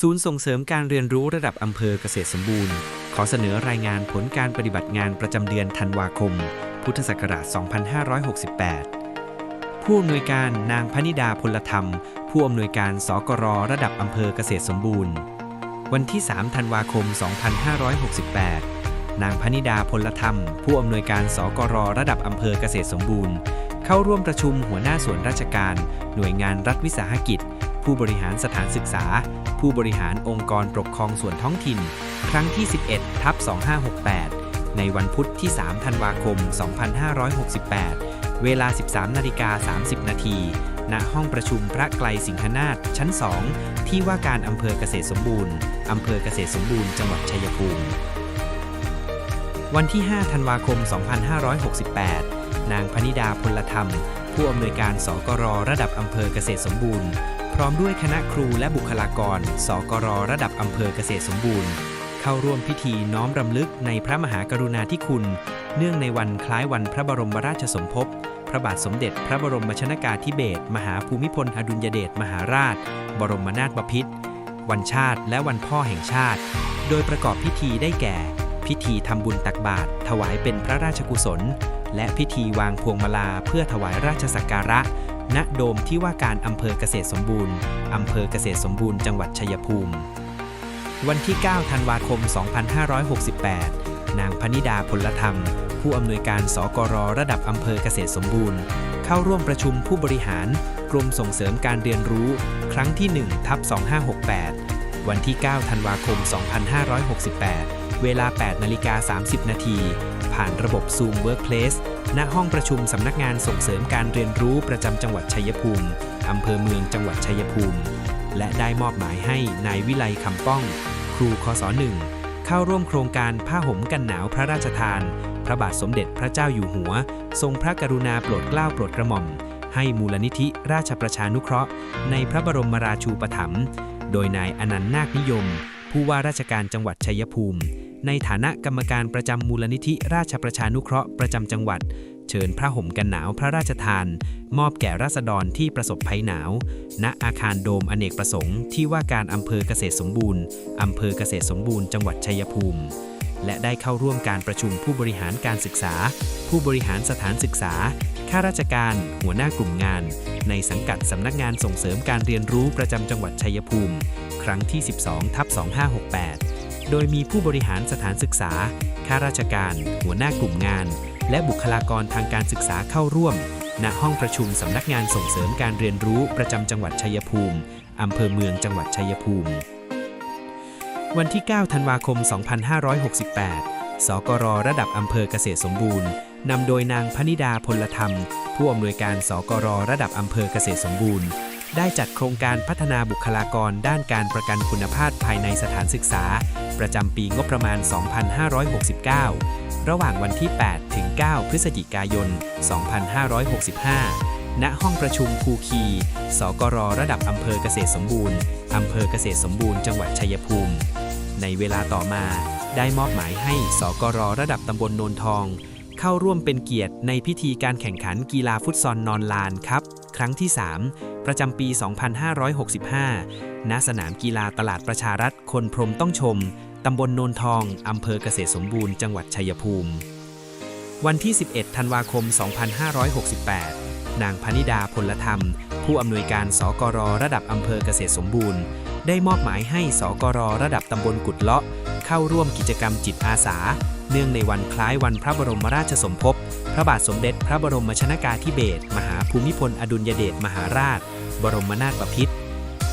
ศูนย์ส่งเสริมการเรียนรู้ระดับอำเภอเกษตรสมบูรณ์ ขอเสนอรายงานผลการปฏิบัติงานประจำเดือนธันวาคม พุทธศักราช 2568 ผู้อำนวยการนางพนิดาพลธรรม ผู้อำนวยการสกรระดับอำเภอเกษตรสมบูรณ์ วันที่ 3 ธันวาคม 2568 นางพนิดาพลธรรม ผู้อำนวยการสกรระดับอำเภอเกษตรสมบูรณ์ เข้าร่วมประชุมหัวหน้าส่วนราชการ หน่วยงานรัฐวิสาหกิจ ผู้บริหารสถานศึกษา ผู้บริหารองค์กรปกครองส่วนท้องถิ่น ครั้งที่ 11ทับ2568 ในวันพุธที่ 3 ธันวาคม 2568 เวลา 13นาฬิกา30 นาทีณห้องประชุมพระไกลสิงหนาถชั้น 2 ที่ว่าการอำเภอเกษตรสมบูรณ์อำเภอเกษตรสมบูรณ์จังหวัดชัยภูมิ วันที่ 5 ธันวาคม 2568 นางพนิดาพลธรรม ผู้อำนวยการสกรระดับอำเภอเกษตรสมบูรณ์ พร้อมด้วยคณะครูและบุคลากร สกรระดับอำเภอเกษตรสมบูรณ์ เข้าร่วมพิธีน้อมรำลึกในพระมหากรุณาธิคุณ เนื่องในวันคล้ายวันพระบรมราชสมภพ พระบาทสมเด็จพระบรมชนากาธิเบศรมหาภูมิพลอดุลยเดชมหาราช บรมนาถบพิตรวันชาติและวันพ่อแห่งชาติ โดยประกอบพิธีได้แก่ พิธีทำบุญตักบาตรถวายเป็นพระราชกุศล และพิธีวางพวงมาลาเพื่อถวายราชสักการะ ณโดมที่ว่าการอำเภอเกษตรสมบูรณ์อำเภอเกษตรสมบูรณ์จังหวัดชัยภูมิ วันที่ 9 ธันวาคม 2568 นางพนิดาพลธรรม ผู้อำนวยการสกรระดับอำเภอเกษตรสมบูรณ์ เข้าร่วมประชุมผู้บริหาร กรมส่งเสริมการเรียนรู้ ครั้งที่1ทับ2568 วันที่ 9 ธันวาคม 2568 เวลา 8 นาฬิกา 30 นาที ผ่านระบบ Zoom Workplace ณห้องประชุมสำนักงานส่งเสริมการเรียนรู้ประจำจังหวัดชัยภูมิอำเภอเมืองจังหวัดชัยภูมิ และได้มอบหมายให้นายวิไลคำป้อง ครูคศหนึ่งเข้าร่วมโครงการผ้าห่มกันหนาวพระราชทาน พระบาทสมเด็จพระเจ้าอยู่หัว ทรงพระกรุณาโปรดเกล้าโปรดกระหม่อม ให้มูลนิธิราชประชานุเคราะห์ ในพระบรมราชูปถัมภ์โดยนายอนันต์นาคนิยม ผู้ว่าราชการจังหวัดชัยภูมิ ในฐานะกรรมการประจำมูลนิธิราชประชานุเคราะห์ประจำจังหวัด เชิญพระห่มกันหนาวพระราชทาน มอบแก่ราษฎรที่ประสบภัยหนาว ณอาคารโดมอเนกประสงค์ที่ว่าการอำเภอเกษตรสมบูรณ์อำเภอเกษตรสมบูรณ์จังหวัดชัยภูมิ และได้เข้าร่วมการประชุมผู้บริหารการศึกษา ผู้บริหารสถานศึกษาข้าราชการ หัวหน้ากลุ่มงาน ในสังกัดสำนักงานส่งเสริมการเรียนรู้ประจำจังหวัดชัยภูมิ ครั้งที่ 12ทับ2568 โดยมีผู้บริหารสถานศึกษา ข้าราชการ หัวหน้ากลุ่มงาน และบุคลากรทางการศึกษาเข้าร่วม ณ ห้องประชุมสำนักงานส่งเสริมการเรียนรู้ประจำจังหวัดชัยภูมิ อำเภอเมืองจังหวัดชัยภูมิ วันที่ 9 ธันวาคม 2568 สกรระดับอำเภอเกษตรสมบูรณ์ นำโดยนางพนิดาพลธรรม ผู้อำนวยการสกรระดับอำเภอเกษตรสมบูรณ์ได้จัดโครงการพัฒนาบุคลากรด้านการประกันคุณภาพภายในสถานศึกษา ประจำปีงบประมาณ 2569 ระหว่างวันที่ 8 ถึง 9 พฤศจิกายน 2565 ณ ห้องประชุมคูคี สกรระดับอำเภอเกษตรสมบูรณ์ อำเภอเกษตรสมบูรณ์ จังหวัดชัยภูมิ ในเวลาต่อมาได้มอบหมายให้สกรระดับตำบลโนนทอง เข้าร่วมเป็นเกียรติในพิธีการแข่งขันกีฬาฟุตซอลนอนลานครับ ครั้งที่ 3 ประจำปี 2565 ณ สนามกีฬาตลาดประชารัฐคนพรมต้องชม ตำบลโนนทอง อำเภอเกษตรสมบูรณ์ จังหวัดชัยภูมิ วันที่ 11 ธันวาคม 2568 นางพนิดาพลธรรม ผู้อำนวยการสกรระดับอำเภอเกษตรสมบูรณ์ ได้มอบหมายให้สกรระดับตำบลกุดเลาะ เข้าร่วมกิจกรรมจิตอาสา เนื่องในวันคล้ายวันพระบรมราชสมภพ พระบาทสมเด็จพระบรมชนากาธิเบศรมหาภูมิพลอดุลยเดชมหาราช บรมนาถบพิตร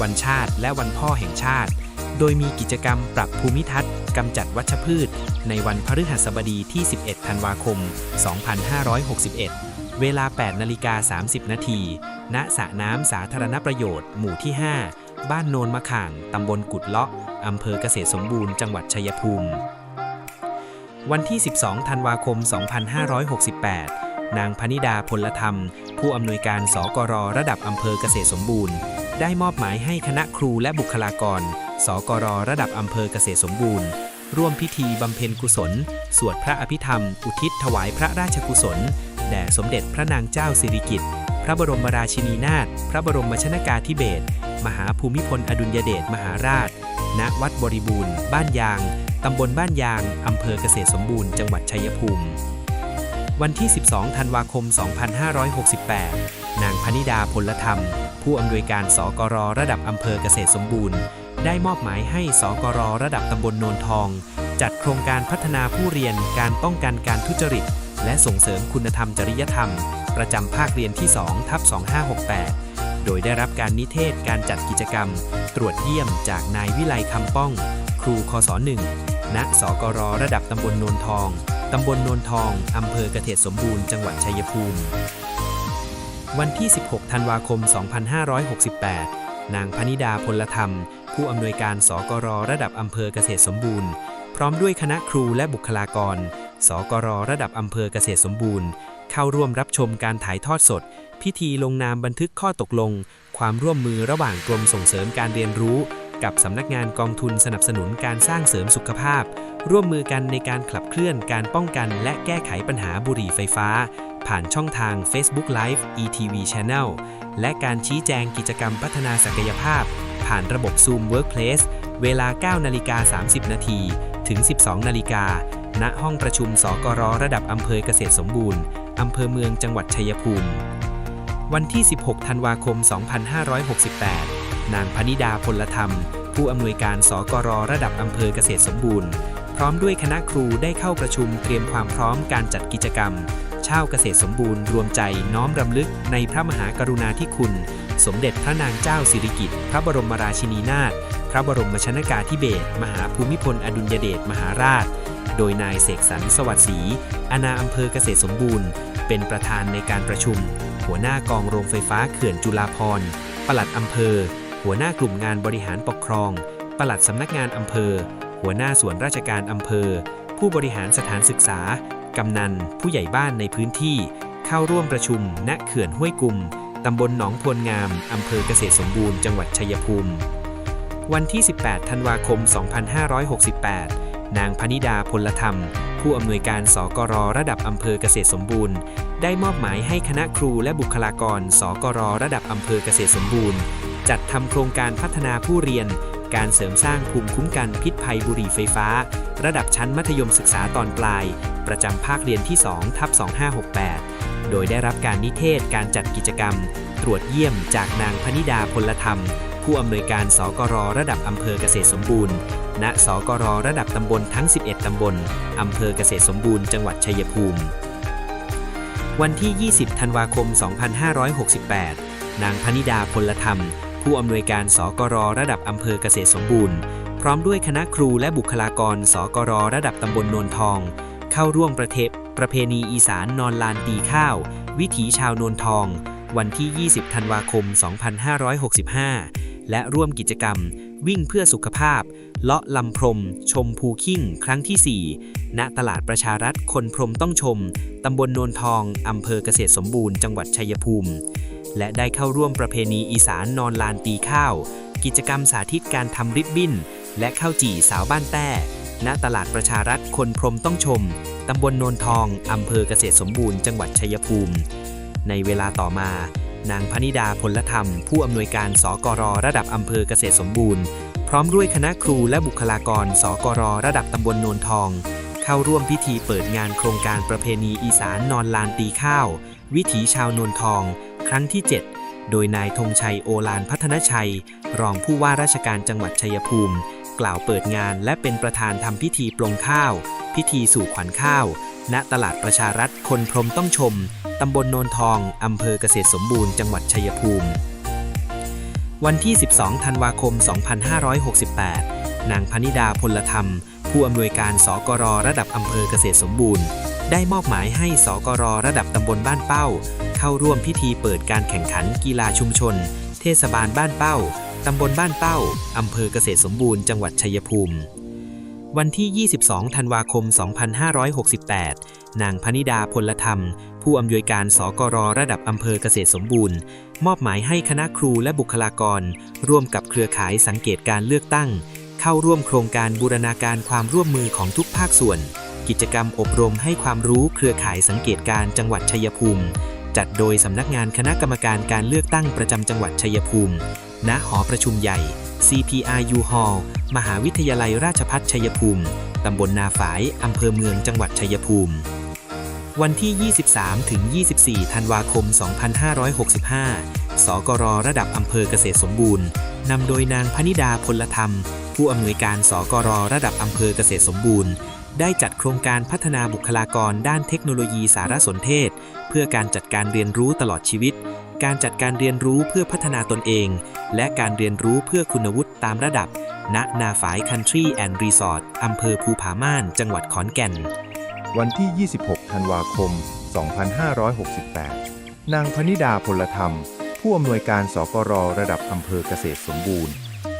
วันชาติและวันพ่อแห่งชาติ โดยมีกิจกรรมปรับภูมิทัศน์กำจัดวัชพืช ในวันพฤหัสบดีที่ 11 ธันวาคม 2561 เวลา 8 นาฬิกา 30 นาที ณ สระน้ำสาธารณประโยชน์ หมู่ที่ 5 บ้านโนนมะข่าง ตำบลกุดเลาะ อำเภอเกษตรสมบูรณ์ จังหวัดชัยภูมิ วันที่ 12 ธันวาคม 2568นางพนิดาพลธรรม ผู้อำนวยการสกรระดับอำเภอเกษตรสมบูรณ์ ได้มอบหมายให้คณะครูและบุคลากร สกรระดับอำเภอเกษตรสมบูรณ์ ร่วมพิธีบำเพ็ญกุศล สวดพระอภิธรรม อุทิศถวายพระราชกุศล แด่สมเด็จพระนางเจ้าสิริกิติ์พระบรมราชินีนาถพระบรมชนากาธิเบศรมหาภูมิพลอดุลยเดชมหาราช ณ วัดบริบูรณ์ บ้านยาง ตำบลบ้านยาง อำเภอเกษตรสมบูรณ์ จังหวัดชัยภูมิ วันที่ 12 ธันวาคม 2568 นางพนิดาพลธรรม ผู้อำนวยการสกรระดับอำเภอเกษตรสมบูรณ์ ได้มอบหมายให้สกรระดับตำบลโนนทอง จัดโครงการพัฒนาผู้เรียนการป้องกันการทุจริต และส่งเสริมคุณธรรมจริยธรรม ประจำภาคเรียนที่2ทับ2568 โดยได้รับการนิเทศการจัดกิจกรรม ตรวจเยี่ยมจากนายวิไลคำป้อง ครูคศ1ณสกรระดับตำบลโนนทองตำบลโนนทอง อำเภอเกษตรสมบูรณ์ จังหวัดชัยภูมิ วันที่ 16 ธันวาคม 2568 นางพนิดาพลธรรม ผู้อำนวยการสกรระดับอำเภอเกษตรสมบูรณ์ พร้อมด้วยคณะครูและบุคลากร สกรระดับอำเภอเกษตรสมบูรณ์ เข้าร่วมรับชมการถ่ายทอดสด พิธีลงนามบันทึกข้อตกลง ความร่วมมือระหว่างกรมส่งเสริมการเรียนรู้ กับสำนักงานกองทุนสนับสนุนการสร้างเสริมสุขภาพ ร่วมมือกันในการขับเคลื่อนการป้องกัน และแก้ไขปัญหาบุหรี่ไฟฟ้า ผ่านช่องทาง Facebook Live ETV Channel และการชี้แจงกิจกรรมพัฒนาศักยภาพ ผ่านระบบ Zoom Workplace เวลา 9 นาฬิกา 30 นาที ถึง 12 นาฬิกา ณ ห้องประชุมสกรระดับอำเภอเกษตรสมบูรณ์ อำเภอเมืองจังหวัดชัยภูมิ วันที่ 16 ธันวาคม 2568 นางพนิดาพลธรรม ผู้อำนวยการสกรระดับอำเภอเกษตรสมบูรณ์ พร้อมด้วยคณะครูได้เข้าประชุมเตรียมความพร้อมการจัดกิจกรรมชาวเกษตรสมบูรณ์รวมใจน้อมรำลึกในพระมหากรุณาธิคุณ สมเด็จพระนางเจ้าสิริกิติ์พระบรมราชินีนาถพระบรมชนากาธิเบศรมหาภูมิพลอดุลยเดชมหาราช โดยนายเสกสรรสวัสดิ์ศรีอาณาอำเภอเกษตรสมบูรณ์ เป็นประธานในการประชุม หัวหน้ากองโรงไฟฟ้าเขื่อนจุฬาภรปลัดอำเภอ หัวหน้ากลุ่มงานบริหารปกครอง ปลัดสำนักงานอำเภอ หัวหน้าส่วนราชการอำเภอ ผู้บริหารสถานศึกษา กำนัน ผู้ใหญ่บ้านในพื้นที่ เข้าร่วมประชุมณเขื่อนห้วยกุม ตำบลหนองพวนงาม อำเภอเกษตรสมบูรณ์ จังหวัดชัยภูมิ วันที่ 18 ธันวาคม 2568 นางพนิดาพลธรรม ผู้อำนวยการสกรระดับอำเภอเกษตรสมบูรณ์ ได้มอบหมายให้คณะครูและบุคลากรสกรระดับอำเภอเกษตรสมบูรณ์ จัดทำโครงการพัฒนาผู้เรียน การเสริมสร้างภูมิคุ้มกันพิษภัยบุหรี่ไฟฟ้า ระดับชั้นมัธยมศึกษาตอนปลาย ประจำภาคเรียนที่2ทับ2568 โดยได้รับการนิเทศการจัดกิจกรรม ตรวจเยี่ยมจากนางพนิดาพลธรรม ผู้อำนวยการสกรระดับอำเภอเกษตรสมบูรณ์ ณ สกรระดับตำบลทั้ง 11 ตำบลอำเภอเกษตรสมบูรณ์จังหวัดชัยภูมิ วันที่ 20 ธันวาคม 2568 นางพนิดาพลธรรม ผู้อำนวยการสกรระดับอำเภอเกษตรสมบูรณ์ พร้อมด้วยคณะครูและบุคลากรสกรระดับตำบลโนนทอง เข้าร่วมประเทศ ประเพณีอีสานนอนลานตีข้าว วิถีชาวโนนทอง วันที่ 20 ธันวาคม 2565 และร่วมกิจกรรม วิ่งเพื่อสุขภาพ เลาะลำพรม ชมภูขิ้งครั้งที่ 4 ณ ตลาดประชารัฐคนพรมต้องชม ตำบลโนนทอง อำเภอเกษตรสมบูรณ์ จังหวัดชัยภูมิ และได้เข้าร่วมประเพณีอีสานนอนลานตีข้าว กิจกรรมสาธิตการทำริบบิ้น และข้าวจี่สาวบ้านแต้ณตลาดประชารัฐคนพรมต้องชม ตำบลโนนทอง อำเภอเกษตรสมบูรณ์ จังหวัดชัยภูมิ ในเวลาต่อมา นางพนิดาพลธรรม ผู้อำนวยการสกรระดับอำเภอเกษตรสมบูรณ์ พร้อมด้วยคณะครูและบุคลากรสกรระดับตำบลโนนทอง เข้าร่วมพิธีเปิดงานโครงการประเพณีอีสานนอนลานตีข้าว วิถีชาวโนนทอง ครั้งที่ 7โดยนายธงชัยโอลานพัฒนชัย รองผู้ว่าราชการจังหวัดชัยภูมิ กล่าวเปิดงานและเป็นประธานทำพิธีปลงข้าว พิธีสู่ขวัญข้าว ณตลาดประชารัฐคนพรมต้องชมตำบลโนนทองอำเภอเกษตรสมบูรณ์จังหวัดชัยภูมิ วันที่ 12 ธันวาคม 2568 นางพนิดาพลธรรม ผู้อำนวยการสกรระดับอำเภอเกษตรสมบูรณ์ ได้มอบหมายให้สกรระดับตำบลบ้านเป้า เข้าร่วมพิธีเปิดการแข่งขันกีฬาชุมชน เทศบาลบ้านเป้า ตำบลบ้านเป้า อำเภอเกษตรสมบูรณ์ จังหวัดชัยภูมิ วันที่ 22 ธันวาคม 2568 นางพนิดาพลธรรม ผู้อำนวยการสกรระดับอำเภอเกษตรสมบูรณ์ มอบหมายให้คณะครูและบุคลากร ร่วมกับเครือข่ายสังเกตการเลือกตั้ง เข้าร่วมโครงการบูรณาการความร่วมมือของทุกภาคส่วน กิจกรรมอบรมให้ความรู้เครือข่ายสังเกตการจังหวัดชัยภูมิจัดโดยสำนักงานคณะกรรมการการเลือกตั้งประจำจังหวัดชัยภูมิ ณหอประชุมใหญ่ CPRU Hall มหาวิทยาลัยราชภัฏชัยภูมิ ตำบลนาฝาย อำเภอเมืองจังหวัดชัยภูมิ วันที่ 23 ถึง 24 ธันวาคม 2565 สกรระดับอำเภอเกษตรสมบูรณ์ นำโดยนางพนิดาพลธรรม ผู้อำนวยการสกรระดับอำเภอเกษตรสมบูรณ์ ได้จัดโครงการพัฒนาบุคลากรด้านเทคโนโลยีสารสนเทศ เพื่อการจัดการเรียนรู้ตลอดชีวิต การจัดการเรียนรู้เพื่อพัฒนาตนเอง และการเรียนรู้เพื่อคุณวุฒิตามระดับ ณ นาฝายคันทรีแอนด์รีสอร์ทอำเภอภูผาม่าน จังหวัดขอนแก่น วันที่ 26 ธันวาคม 2568 นางพนิดาพลธรรม ผู้อำนวยการสกรระดับอำเภอเกษตรสมบูรณ์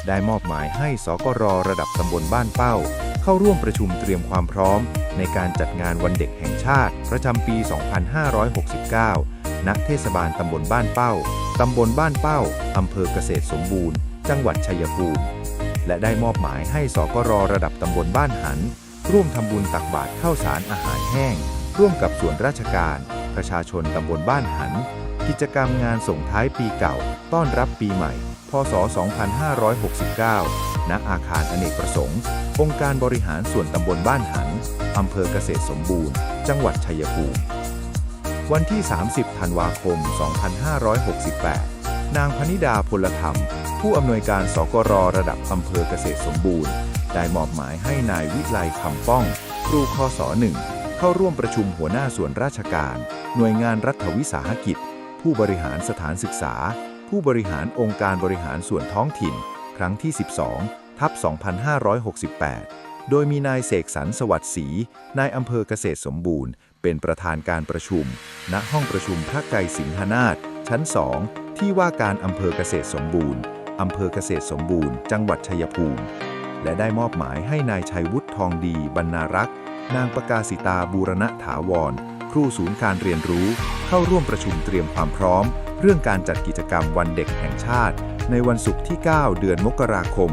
ได้มอบหมายให้สกรระดับตำบลบ้านเป้า เข้าร่วมประชุมเตรียมความพร้อม ในการจัดงานวันเด็กแห่งชาติประจำปี 2569 ณเทศบาลตำบลบ้านเป้า ตำบลบ้านเป้า อำเภอเกษตรสมบูรณ์ จังหวัดชัยภูมิ และได้มอบหมายให้สกรระดับตำบลบ้านหัน ร่วมทำบุญตักบาตรข้าวสารอาหารแห้ง ร่วมกับส่วนราชการ ประชาชนตำบลบ้านหัน กิจกรรมงานส่งท้ายปีเก่า ต้อนรับปีใหม่ พศ 2569 ณ อาคารอเนกประสงค์ องค์การบริหารส่วนตำบลบ้านหัน อำเภอเกษตรสมบูรณ์ จังหวัดชัยภูมิ วันที่ 30 ธันวาคม 2568 นางพนิดาพลธรรม ผู้อำนวยการสกรระดับอำเภอเกษตรสมบูรณ์ ได้มอบหมายให้นายวิไลคำป้อง ครูคศหนึ่งเข้าร่วมประชุมหัวหน้าส่วนราชการ หน่วยงานรัฐวิสาหกิจ ผู้บริหารสถานศึกษา ผู้บริหารองค์การบริหารส่วนท้องถิ่น ครั้งที่ 12 ทับ 2568 โดยมีนายเสกสรรสวัสดิ์ศรีนายอำเภอเกษตรสมบูรณ์ เป็นประธานการประชุม ณห้องประชุมพระไกรสิงหนาถชั้น 2 ที่ว่าการอำเภอเกษตรสมบูรณ์อำเภอเกษตรสมบูรณ์ จังหวัดชัยภูมิ และได้มอบหมายให้นายชัยวุฒิทองดี บรรณารักษ์ นางประกาศิตาบูรณะถาวร ครูศูนย์การเรียนรู้ เข้าร่วมประชุมเตรียมความพร้อม เรื่องการจัดกิจกรรมวันเด็กแห่งชาติ ในวันศุกร์ที่ 9 เดือนมกราคม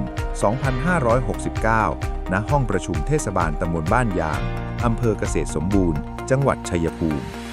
2569 ณ ห้องประชุมเทศบาลตำบลบ้านยางอำเภอเกษตรสมบูรณ์ จังหวัดชัยภูมิ